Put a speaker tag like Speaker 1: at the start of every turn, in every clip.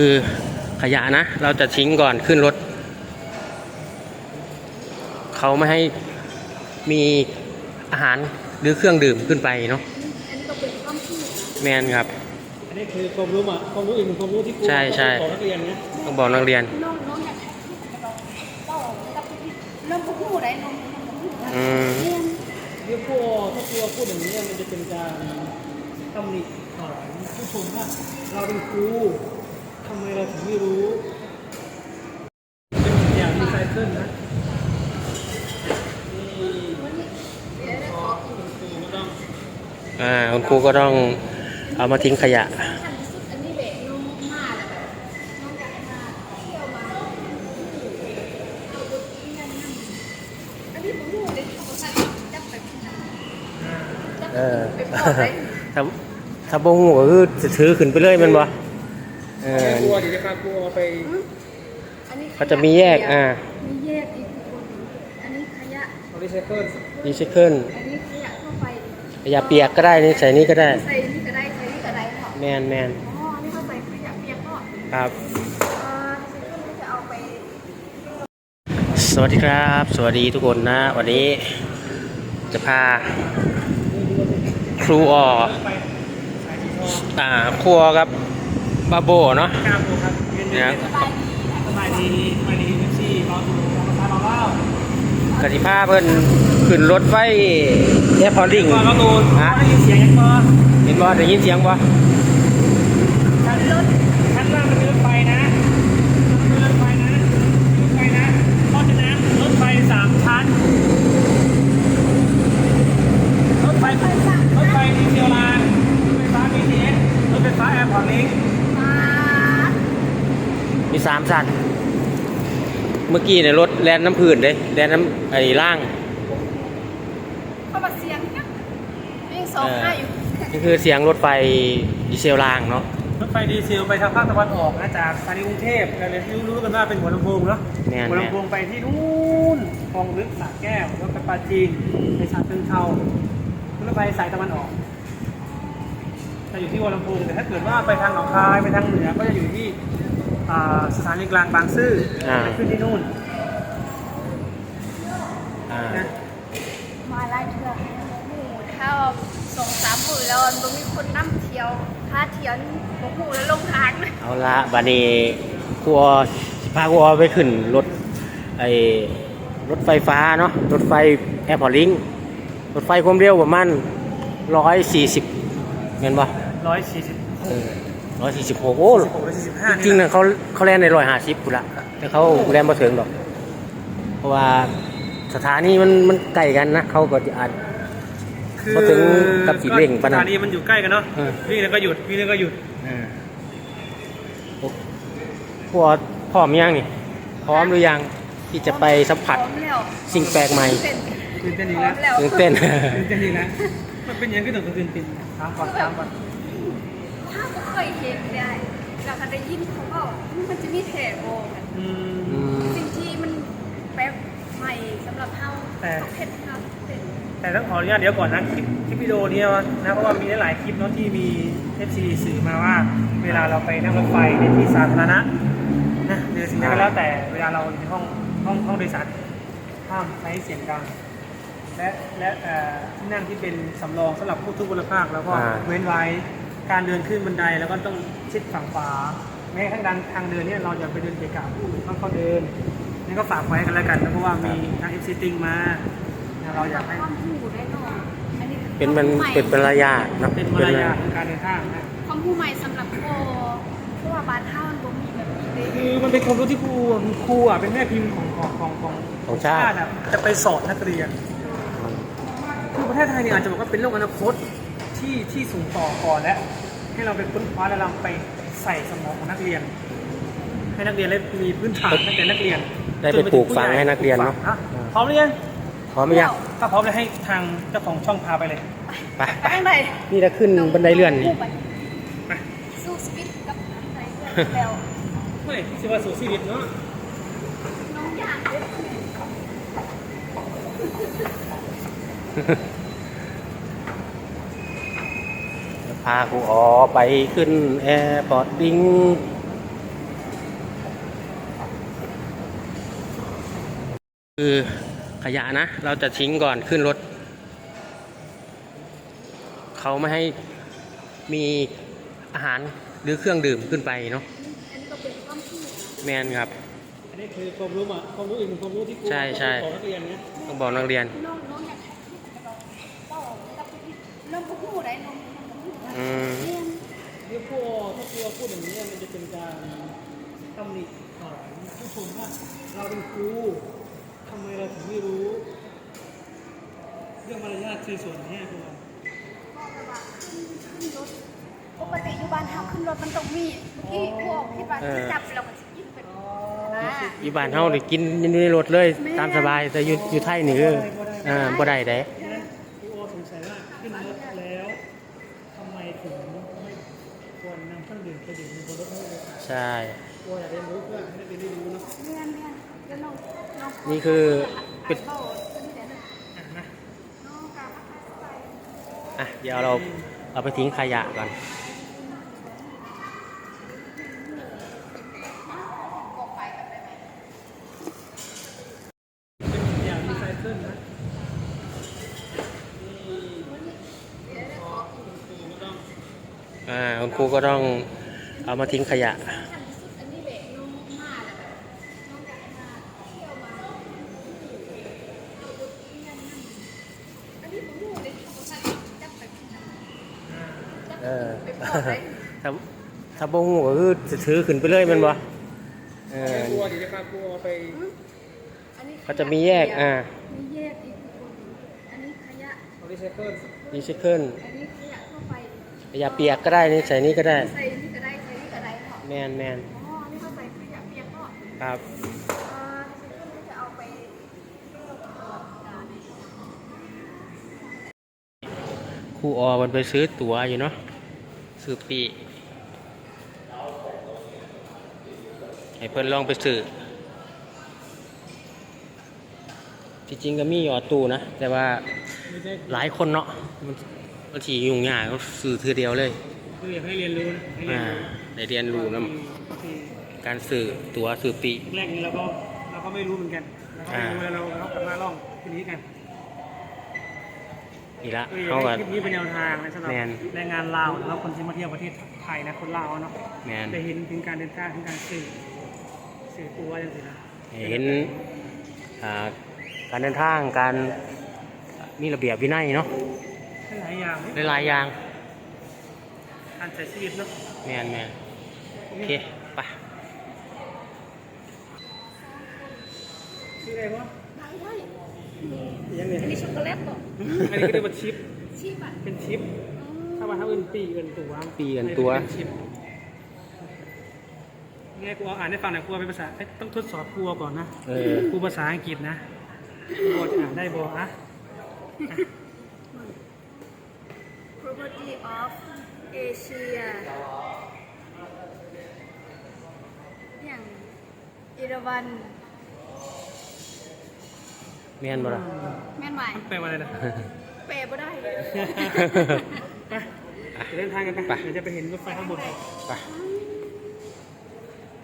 Speaker 1: คือขยะนะ เราจะทิ้งก่อนขึ้นรถ เขาไม่ให้มีอาหารหรือเครื่องดื่มขึ้นไปเนาะ
Speaker 2: อันนี้ก็เป็นความคิด
Speaker 1: แมนครับ
Speaker 3: อันนี้คือความรู้อะความรู้อีกหนึ่งความรู้ที่ครู
Speaker 1: ใช่ใช่
Speaker 3: ของนักเรียนนะ
Speaker 1: ต้องบอกนักเรียน
Speaker 2: น้องน้องอยากให้เราเล่ากับพี่เริ่มพูดได้น้องน้องพูด
Speaker 1: อืม
Speaker 2: เรียน
Speaker 3: เดี๋ยวครูถ้าครูพูดอย่างนี้มันจะเป็นการตำหนิสอนผู้ชมว่าเราเป็นครู ทำไมเราถึงไม่รู้เป็นอย่างรีไซเคิลนะนี่ขอคุณครูก็ต้อง
Speaker 1: อ่าคุณครูก็ต้องเอามาทิ้งขยะ
Speaker 2: อันนี้แหละน้องมาแล้วแบบน้องอยากเที่ยวมาเอาบทที่นั่นนั่นอันนี้ผมพูดเลยเขาก็สั่งจับไปที่นั่นจับ
Speaker 1: เออ
Speaker 2: ไปบอกได้
Speaker 1: ถ้าถ้าบ่ฮู้ก็คือจะถือขึ้นไปเลยแมันบ่
Speaker 3: ดี๋ยวจะพาครูเอาไป
Speaker 2: อันนี้
Speaker 1: เขาจะมีแยก อ่า
Speaker 2: มีแยกอีกทุกคนอันนี้ขยะ
Speaker 3: เอารีไซเคิล
Speaker 1: รีไซเคิล
Speaker 2: อันนี้ขยะทั่วไป
Speaker 1: ขยะเปียกก็ได้นี่ใส่นี่ก็ได้
Speaker 2: ใส่นี่ก็ได้ใส่นี่ก็ได้ค่ะ
Speaker 1: แมนแมน
Speaker 2: อ๋ออันนี้เขาใส่ขยะเปียกก็
Speaker 1: ครับ
Speaker 2: เอ่อใส่เครื่องจะเอาไป
Speaker 1: สวัสดีครับ สวัสดีทุกคนนะ วันนี้จะพาครูออ
Speaker 3: ไปสายสีทอง
Speaker 1: อ่าครัวกับ บาโบเนาะ
Speaker 3: กล้าครูครับเรียนเรียน
Speaker 2: สบายดีนะ
Speaker 3: สบายดีสบายดีเอฟซีรอดูรอมาทานรอเล่าก
Speaker 1: ติภาเพิ่นขึ้นรถไฟแอร์พอร์ตลิง
Speaker 3: ก่อนรอดู
Speaker 1: ฮะ
Speaker 3: ได้ยินเสียงยังพอ
Speaker 1: เห็นบ่ได้ยินเสียงบ่
Speaker 3: ชั้นรถชั้นล่างมันเป็นรถไฟนะมันเป็นรถไฟนะรถไฟนะ เพราะฉะนั้นรถไฟสามชั้น รถไฟรถไฟดีเซลรางรถไฟฟ้า BTS รถไฟฟ้าแอร์พอร์ตลิง
Speaker 2: มา
Speaker 1: มีสามสันเมื่อกี้ในยรถแล่นน้ำพื้นเด้แล่นน้ำไอ้ล่าง
Speaker 2: เข้ามาเสียงนะนี่สองห้าอยู่
Speaker 1: นี่คือเสียงรถไฟดีเซลรางเนาะ
Speaker 3: รถไฟดีเซลไปทางภาคตะวันออกนะจากสถานีกรุงเทพเราเลยรู้รู้กันว่าเป็นหัวลำโพงเนาะ
Speaker 1: แม่น
Speaker 3: หัวลำโพงไปที่นู่นคลองลึกสระแก้วแล้วไปปราจีนไปฉะเชิงเทรารถไฟสายตะวันออกจะอยู่ที่หัวลำโพงแต่ถ้าเกิดว่าไปทางหนองคายไปทางเหนือก็จะอยู่ที่อ่า สถานีกลางบางซื่ออา ไปขึ้นที่นู่น
Speaker 1: อ่า
Speaker 3: นะ
Speaker 2: มาไล่เถื่อนหมูถ้าสองสามหมื่นแล้วมันมีคนนั่งเที่ยวค่าเที่ยวนี่ผมหูแล้วลงทางเลย
Speaker 1: เอาละบัดนี้ครูออสิพาครูออไปขึ้นรถไอ้รถไฟฟ้าเนาะรถไฟแอร์พอร์ตลิงรถไฟความเร็วประมาณร้อยสี่สิบเห็นปะ
Speaker 3: ร้อยสี่สิบ
Speaker 1: ร้อยสี่สิบหกโอ้
Speaker 3: หกร้อยสี่สิบห้า
Speaker 1: จริงๆนะเขาเขาแล่นในร้อยห้าสิบกูละแต่เขาแล่นมาถึงหรอก เพราะว่าสถานีมันมันใกล้กันนะเขาก็จะอาจ
Speaker 3: คือ
Speaker 1: พอถึงกับสีเร่งปะ
Speaker 3: ส
Speaker 1: นะ
Speaker 3: ถานีมันอยู่ใกล้กันเนาะ
Speaker 1: เออ
Speaker 3: วิ่งแล้วก็หยุดวิ่งแล้วก็หยุด
Speaker 1: พวกพร้อมยังนี่พร้อมหรือยังที่จะไปสัมผัส
Speaker 2: พร้อมแล้ว
Speaker 1: สิ่งแปลกใหม่
Speaker 2: เต้น
Speaker 3: ตื่นเต้นอี
Speaker 2: พ
Speaker 3: ก
Speaker 2: ร้อ
Speaker 3: แล้ว
Speaker 2: มแล้ว
Speaker 1: ตื่นเต้น
Speaker 3: ตื่นเต้นอีกแล้วมันเป็นยังไงก็ต้องตื่นเต้นถามก่อนถามก่อน
Speaker 2: ถ้าก็ เคยเห็นได้เราก็ได้ยินเขาบอกมันจะมีแถบโบกัน
Speaker 3: อื
Speaker 1: อื
Speaker 3: ม
Speaker 1: ม
Speaker 2: สิ่งที่มันแป๊บใหม่สำหรับเฮา
Speaker 3: แต่
Speaker 2: เผ็ดครับเผ็ด
Speaker 3: แต่ต้องขออนุญาตเดี๋ยวก่อนนะคลิปคลิปวิดีโอนี้นะเพราะว่ามีหลายๆคลิปเนาะที่มี FC สื่อมาว่า เวลาเราไปนั่งรถไฟในที่สาธารณะนะหรือสิ่งใดก็แล้วแต่เวลาเราอยู่ในห้องห้องห้องโดยสารห้ามใช้เสียงดังและและเอ่อที่นั่งที่เป็นสำรองสำหรับผู้ทุกพลภาคแล้วก็
Speaker 1: อ่า
Speaker 3: เว้นไว้ การเดินขึ้นบันไดแล้วก็ต้องชิดฝั่งขวาแม้กระทั่งดันทางเดินเนี่ยเราอย่าไปเดินเกะกะผู้อื่นต้องเขาเดินนี่ก็ฝากไว้กันแล้วกันนะเพราะว่ามีทาง FC ติงมาเราอยากให้
Speaker 2: ความหูได้เนอนอันนี้
Speaker 1: เป็นมัน
Speaker 2: ความรู้ให
Speaker 1: เป็นเป็นระยะนะ
Speaker 3: เป็นมารยาทของการเดินทางนะ
Speaker 2: ความผู้ใหม่สำหรับโบเพราะว่าบ้านเฮามันบ่มีแบบนี้เลย
Speaker 3: คือมันเป็นความรู้ที่ครูอะครูอะเป็นแม่พิมพ์ของของของของ
Speaker 1: ของชาติ
Speaker 3: อะจะไปสอนนักเรียนคือประเทศไทยเนี่ยอาจจะบอกว่าเป็นโลกอนาคต ที่ที่สูงต่อก่อนและให้เราไปค้นคว้าและเราไปใส่สมองของนักเรียน ให้นักเรียนได้มีพื้นฐานตั้งแต่นักเรียน
Speaker 1: ได้ไปปลูกฝังให้นักเรียนเนาะ
Speaker 3: ฮพร้อมหรือยัง
Speaker 1: พร้อมไหมยัง
Speaker 3: ถ้าพร้อมเลยให้ทางเจ้าของช่องพาไปเลย
Speaker 1: ไป
Speaker 2: ไปข้างใน
Speaker 1: นี่จะขึ้นบันไดเลื่อนนี่
Speaker 2: ไปสู้สปิดกับน้ำใจเพื่อนแล้ว
Speaker 3: เฮ้ยสิว่าสู่ชีวิตเนาะ
Speaker 2: น้องอยากเล่น
Speaker 1: พาครูออไปขึ้นแอร์พอร์ตดิ้งคือขยะนะ เราจะทิ้งก่อนขึ้นรถ เขาไม่ให้มีอาหารหรือเครื่องดื่มขึ้นไปเนาะแมนครับ
Speaker 3: อันนี้คือความรู้อะความรู้อีกความรู้ที่ครู
Speaker 1: ใช่ใช่
Speaker 3: บอกนักเรียนเนี่ย
Speaker 1: ต้องบอกนักเรียน
Speaker 2: เริ่มพูดได้น้อง เดี๋
Speaker 3: ยวถ้าครูพูดอย่างนี้มันจะเป็นการตำหนิสอนผู้ชมว่าเราเป็นครูทำไมเราถึงไม่รู้ เรื่องมารยาทคือส่วนนี้ครู
Speaker 2: ก็แบบว่าขึ้นขึ้นรถปกติอยู่บ้านเฮาขึ้นรถมันต้องมีเมื่พวกที่บ้านที่จับเราก็สิยิงเป็น
Speaker 1: อยู่บ้านเฮาได้กินอยู่ในรถเลยตามสบายแต่อยู่อยู่ไทยนี่คืออ่าบ่ได้เด้
Speaker 3: ดังนั้นครูโอสงสัยว่าขึ้นรถแล้วทำไมถึงไม่ควรนำเครื่องดื่มไปดื่มในบนรถ ให้เลย
Speaker 1: ใช่
Speaker 3: ครูอยากเรียนรู้เพื่อให้นักเรียนได้รู้เนาะ
Speaker 2: เรียนเรียนเดี๋ยวน้องน้อง
Speaker 1: นี่คือเป็
Speaker 2: เป็นนเบาตัวนี้เดี๋ยวนะ
Speaker 3: อะนะ
Speaker 2: น้องกาพักไป
Speaker 1: อะ เดี๋ยวเราเอาไปทิ้งขยะก่อน
Speaker 2: ก็ไปกันได้ไหม
Speaker 3: เป็นอย่างรีไซเคิลนะนี่พอคุณครูก็ต้อง
Speaker 1: อ่า คุณครูก็ต้อง เอามาทิ้งขยะ
Speaker 2: ขั้นสุดอันนี้แหละน้องมาแล้วแบบน้องอยากมาเที่ยวมาเอารถเรียนนั่นอันนี้ผมรู้เลยเขาสั่งจับไปที่นั่นจับ
Speaker 1: เออ
Speaker 2: ไปปลอดเลย
Speaker 1: ถ้าถ้าบ่ฮู้ก็คือจะถือขึ้นไปเลยแมันบ่เออ
Speaker 3: ครูเดี๋ยวจะพาครูไป
Speaker 2: อันนี้ขย
Speaker 1: เขาจะมีแยกอ่า
Speaker 2: มีแยกอีกคนอันนี้ขยะ
Speaker 3: รีไซเคิล
Speaker 1: รีไซเคิล
Speaker 2: อันนี้ขยะทั่วไป
Speaker 1: ขยะเปียกก็ได้นี่ใส่นี่ก็ได้
Speaker 2: ใส่นี่ก็ได้ใส่นี่ก็ได้เนาะ
Speaker 1: แมนแมน
Speaker 2: อ๋ออันนี้เขาใส่ขยะเปียกเนาะ
Speaker 1: ครับ
Speaker 2: อ่าที่จะเอาไปเที่ยวตลอดกาล
Speaker 1: ครูออมันไปซื้อตั๋วอยู่เนาะซื้อปีให้เพิ่นลองไปซื้อที่จริงก็มีอยู่ออตู้นะ แต่ว่า
Speaker 3: ไม่ได้
Speaker 1: หลายคนเนาะมันบางทียุ่งยากก็ซื้อเทือเดียวเลย
Speaker 3: คืออยากให้เรียนรู้นะให้เรีย
Speaker 1: อ่าน
Speaker 3: รู้
Speaker 1: ได้เรียนรู้นะ
Speaker 3: บางที
Speaker 1: การซื้อตั๋วซื้อปี
Speaker 3: แรกนี้เราก็เราก็ไม่รู้เหมือนกันเราก็ไม่รู้แล้วเราเรากลับมาล่องทีนี้กัน
Speaker 1: นี่ละ
Speaker 3: คืออยาก
Speaker 1: เขา
Speaker 3: ให้
Speaker 1: ก็
Speaker 3: คลิปนี้เป็นแนวทางนะสำหรับ
Speaker 1: แมน
Speaker 3: แรงงานลาวแล้วคนที่มาเที่ยวประเทศไทยนะคนลาวเนาะ
Speaker 1: แมน
Speaker 3: ได้เห็นถึงการเดินทางถึงการสื่อสื่อตัวอย่างสินะ
Speaker 1: เห็นอ่าการเดินทางการมีระเบียบวินัยเนาะ
Speaker 3: หลายอย่าง
Speaker 1: หลายๆอย่าง
Speaker 3: การใช้ชีวิตเนาะ
Speaker 1: แมนแมน โอเค ไป
Speaker 3: ชื่ออะไรวะ
Speaker 2: ได้ได้
Speaker 3: ยังไง
Speaker 2: อันนี้ช็อกโกแลตบอก
Speaker 3: อันนี้ก็เรียกว่าชิป
Speaker 2: ชีพอะ
Speaker 3: เป็นชิป ถ้าว่าถ้าเป็นปีเงินตัว
Speaker 1: ปีกันตัว
Speaker 3: เป็นชิปไงกูเอาอ่านให้ฟังหน่อยกูเอาเป็นภาษาเอ้ยต้องทดสอบครูเอาก่อนนะ
Speaker 1: เออ
Speaker 3: ครูภาษาอังกฤษนะครูจะอ่านได้บ่อะ
Speaker 2: property of Asia อย่าง เอราวัน
Speaker 1: แมนบ่ล่ะ
Speaker 2: แม่นไหม
Speaker 3: มันแปลว่าอะไรนะ
Speaker 2: เปย์บ่ได้
Speaker 3: ไปเดินทางกันไปเดี๋ยวจะไปเห็นรถไฟข้างบน
Speaker 1: ไป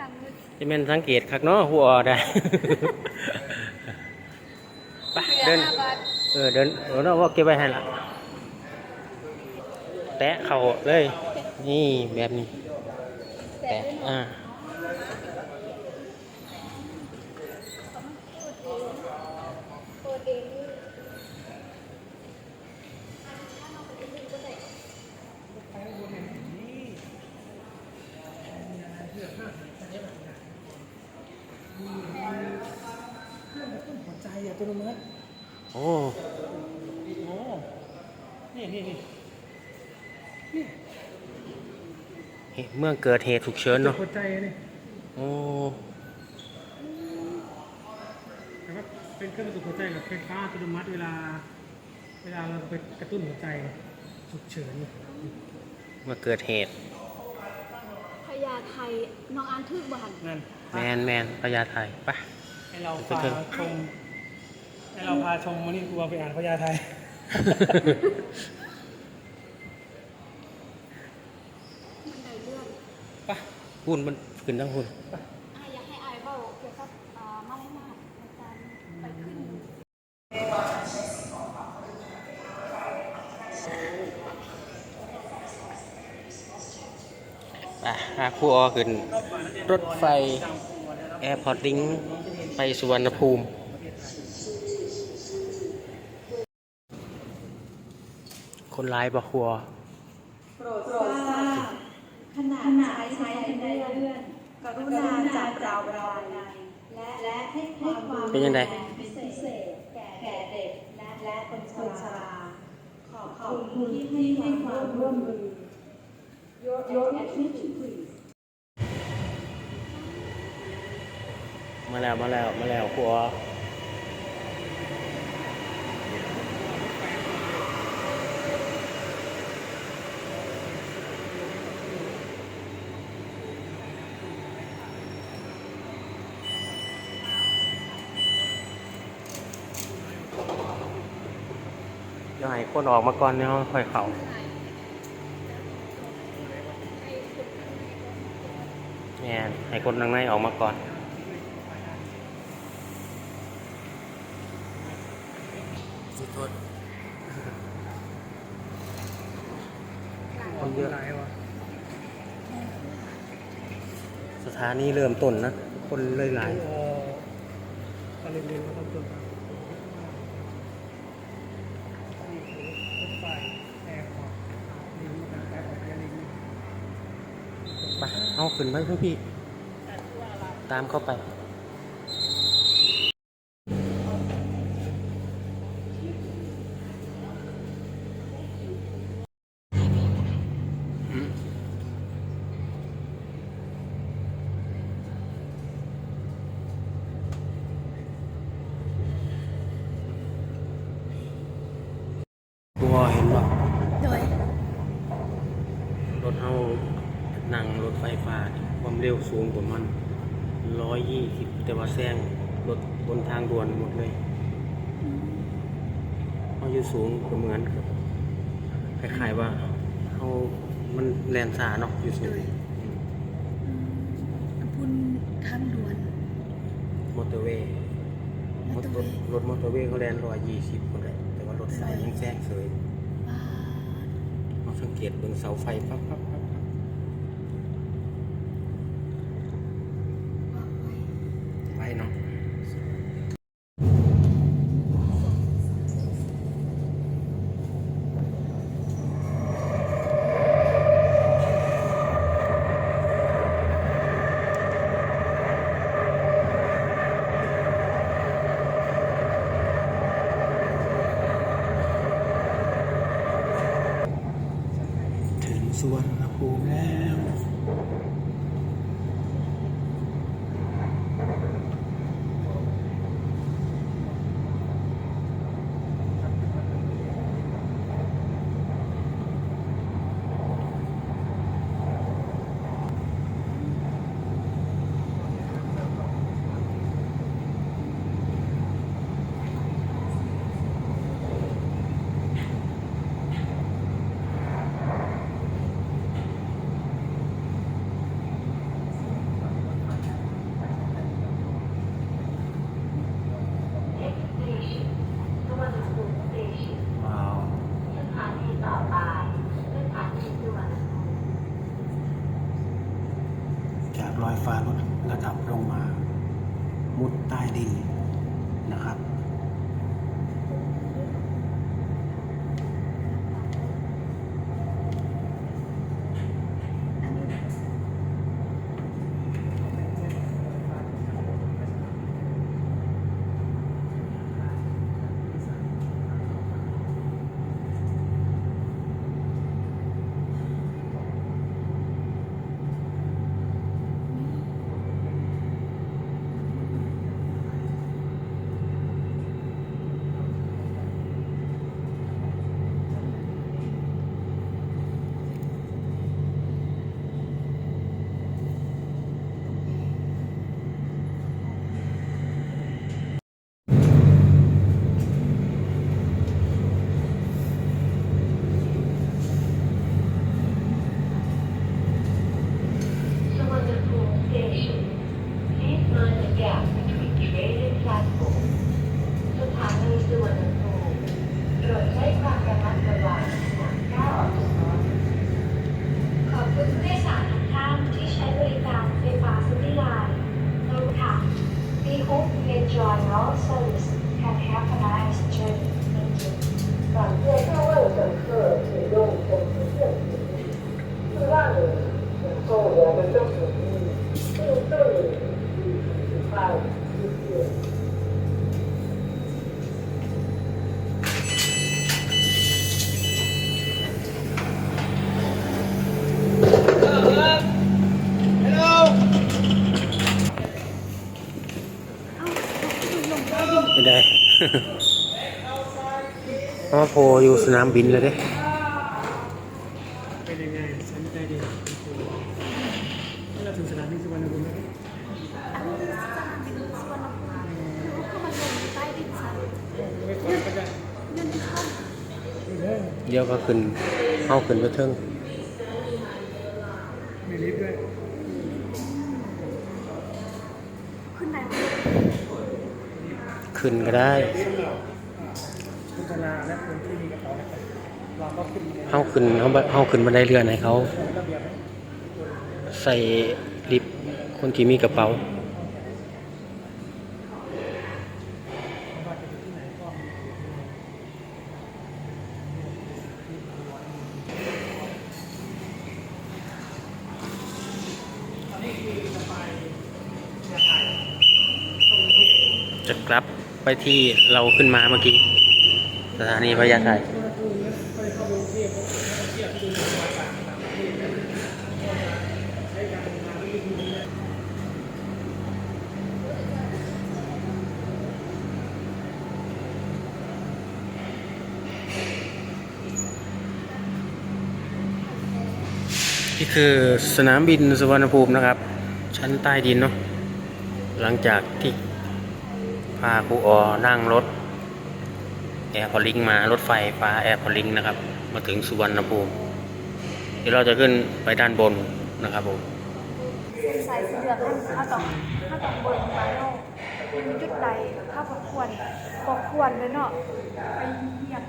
Speaker 2: ตังค์
Speaker 1: จะเป็นสังเกตคักเนาะหัวได้ ไป
Speaker 2: เดื
Speaker 1: เดิ
Speaker 2: อน
Speaker 1: น
Speaker 2: ห้าบาท
Speaker 1: เออเดินเออเนาะว่าเก็บไว้ให้ละแตะเข่าเลย นี่แบบนี้
Speaker 2: แต่
Speaker 1: แตะอ่า
Speaker 2: เปิดเองนี่
Speaker 3: หัวใจอะตัวนึง
Speaker 1: โอ้
Speaker 3: โอ้นี่นี่นี่
Speaker 1: เฮ้ยเมื่อเกิดเหตุฉุกเฉินเนาะ
Speaker 3: หัวใจนี่
Speaker 1: โอ้
Speaker 3: แต่ว่าเป็นเครื่องกระตุ้นหัวใจแบบไฟฟ้าอัตโนมัติเวลา เวลาเราไปกระตุ้นหัวใจฉุกเฉิน
Speaker 1: เมื่อเกิดเหตุ
Speaker 2: พญาไทน้องอ่านทึกบ้าน
Speaker 3: นั่น
Speaker 1: แมนแมนพญาไทไป
Speaker 3: ให้เราพาชมให้เราพาชมวันนี้กูเอาไปอ่านพญาไทย
Speaker 2: พุ่น
Speaker 1: มันขึ้นทั้งพุ่น
Speaker 2: อยากให้อายเบาเกี่ยวกับมาให้มาในการไปขึ้นไปา
Speaker 1: ครูออขึ้น รถไฟ แอร์พอร์ตลิงไปสุวรรณภูมิคนร้ายบ่ครัว
Speaker 2: ขณะใช้ใช้บันเลื่อนกรุณาจับเราวบันไดและและให้ความ
Speaker 1: เป็นยังไง
Speaker 2: พิเศษแก่แก่เด็กและและคนชราขอบขอบคุณที่ให้ความร่วมมือ Your Your attention please
Speaker 1: มาแล้วมาแล้วมาแล้วครัวเดี๋ยวให้ คนออกมาก่อนเนี่ยค่อยเข้าแง่ให้คนทางในออกมาก่อนขอโทษคนเยอะ
Speaker 3: หลายวะ
Speaker 1: สถานีเริ่มต้นนะ คนเลยหลาย
Speaker 3: เออตะลิงลิงก็ต้องตัวครับนี่คือรถไฟแอร์พอร์ตลิงก์นะแอร์พอร์ตแอร์ลิงก์
Speaker 1: ไปเอา ขึ้นไปพี่พี่ ตามเข้าไป ตัวเห็นป่ะ
Speaker 2: โดย
Speaker 1: รถเฮานั่งรถไฟฟ้านี่ความ เร็วสูงประมาณร้อยยี่สิบแต่ว่าแซงรถบนทางด่วนหมดเลยเฮาอยู่สูงก็เหมือนกับคล้ายๆว่าเฮามันแลนซ่าเนาะอยู่สูง
Speaker 2: บุญทางด่วน
Speaker 1: มอเตอร์เวย์รถรถรถมอเตอร์เวย์เขาแลนร้อยยี่สิบคนเลยแต่ว่ารถไฟยังแซงเสยเราสังเกตเบิ่งเสาไฟปั๊บปั๊บ ปั๊บปั๊บไปเนาะถึงสวนภูมิแล้วว้าว จากลอย ฟ้าลดระดับลงมา มุดใต้ดิน โพอยู่สนามบินเลยเด้
Speaker 3: เป็นยังไงฉันใจดีเราถึงสนามบินสุวรรณภูมิแล้ว
Speaker 2: เดี๋
Speaker 3: ย
Speaker 1: วก็ขึ้นเข้าขึ้นไปเทิง
Speaker 3: มีลิฟต์ด้วย
Speaker 2: ขึ้น
Speaker 1: ก็ได้
Speaker 3: คุณตลาและคนที่มีกระเป๋า เราขึ้น
Speaker 1: เข้าขึ้นเข้าเข้าขึ้นบันไดเรือนให้เขา ใส่ลิฟต์คนที่มีกระเป๋า
Speaker 3: จะก
Speaker 1: ลับไปที่เราขึ้นมาเมื่อกี้ สถานีพญาไท นี่คือสนามบินสุวรรณภูมินะครับ ชั้นใต้ดินเนาะหลังจากที่พาครูออนั่งรถแอร์พอลิงมารถไฟฟ้าแอร์พอลิงนะครับ มาถึงสุวรรณภูมิเดี๋ยวเราจะขึ้นไปด้านบนนะครับผม
Speaker 2: สงสัยสีเหลืองถ้าต้องถ้าต้องบิ่งมาเนาะมีจุดใดถ้าบ่ควรบ่ควรเลยเนาะไปเหยียบ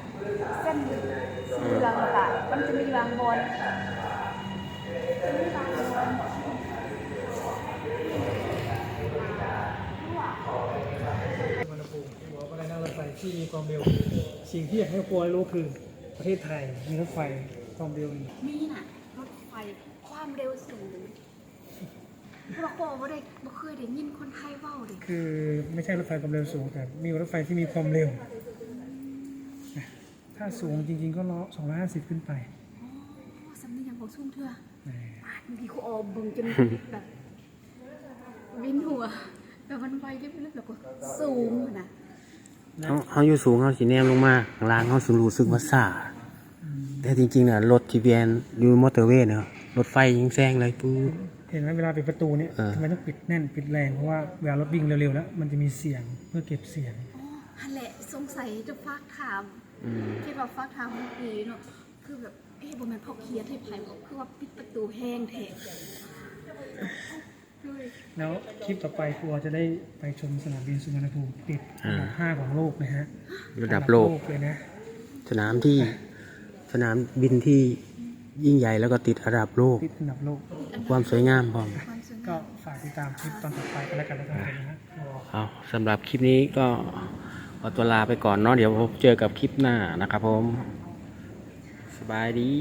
Speaker 2: เส้นสีเหลืองค่ะมันจะมีบางบอลจะมีบางบอล
Speaker 3: สุวรรณภูมิหัวก็ได้นั่งรถไฟ ที่มีความเร็ว สิ่งที่อยากให้ครัวรู้คือประเทศไทยมีรถไฟความเร็วมี
Speaker 2: มีน่ะรถไฟความเร็วสูงเพราะว่าบ่ได้บ่เคยได้ยินคนไทยเว้าเด้
Speaker 3: คือไม่ใช่รถไฟความเร็วสูงแต่มีรถไฟที่มีความเร็วนะถ้าสูงจริงๆก็ล้อ250ขึ้นไป
Speaker 2: อ๋อสำเนียงของชุ่มเถื่อ
Speaker 3: นะ
Speaker 2: ปาดบางทีเขาออบึงจนแบบวินหัวแบบมันไวได้เรื่อยๆแล้วก็สูงอะนะ
Speaker 1: เขาเขาอยู่สูงเขาสีแนมลงมาข้างล่างเขาสูรู้สึกว่าซาแต่จริงๆน่ะรถที่เบียนอยู่มอเตอร์เวย์เนาะรถไฟยิงแซงเลยปู๊ด
Speaker 3: เห็นไหมเวลาปิดประตูเนี่ย
Speaker 1: เออ
Speaker 3: ทำไมต้องปิดแน่นปิดแรงเพราะว่าเวลารถวิ่งเร็วๆแล้ว มันจะมีเสียงเพื่อเก็บเสียง
Speaker 2: อ๋อฮันแหละสงสัยจะฟักถาม
Speaker 1: อืม
Speaker 2: ที่แบบฟักถามเมื่อกี้เนาะคือแบบเอ๊ะบ่แม่นพอเคลียร์ให้ไผบอกคือว่าปิดประตูแห้งแท้เลย
Speaker 3: แล้วคลิปต่อไปครัวจะได้ไปชมสนามบินสุวรรณภูมิติดอันดับห้าของโลกนะฮะ
Speaker 1: ระดับโลก
Speaker 3: อันเลยนะ
Speaker 1: สนามที่สนามบินที่ยิ่งใหญ่แล้วก็ติดอันดับโลก
Speaker 3: ติดอันดับโลก
Speaker 1: ความสวยงามพร้อม
Speaker 2: ความสวย
Speaker 3: ก็
Speaker 2: งาม
Speaker 3: ฝากติดตามคลิปตอนต่อไปกันแล้วกันแล้วกันนะฮะ
Speaker 1: เอาสำหรับคลิปนี้ก็ขอตัวลาไปก่อนเนาะเดี๋ยวพบเจอกับคลิปหน้านะครับผม สบายดี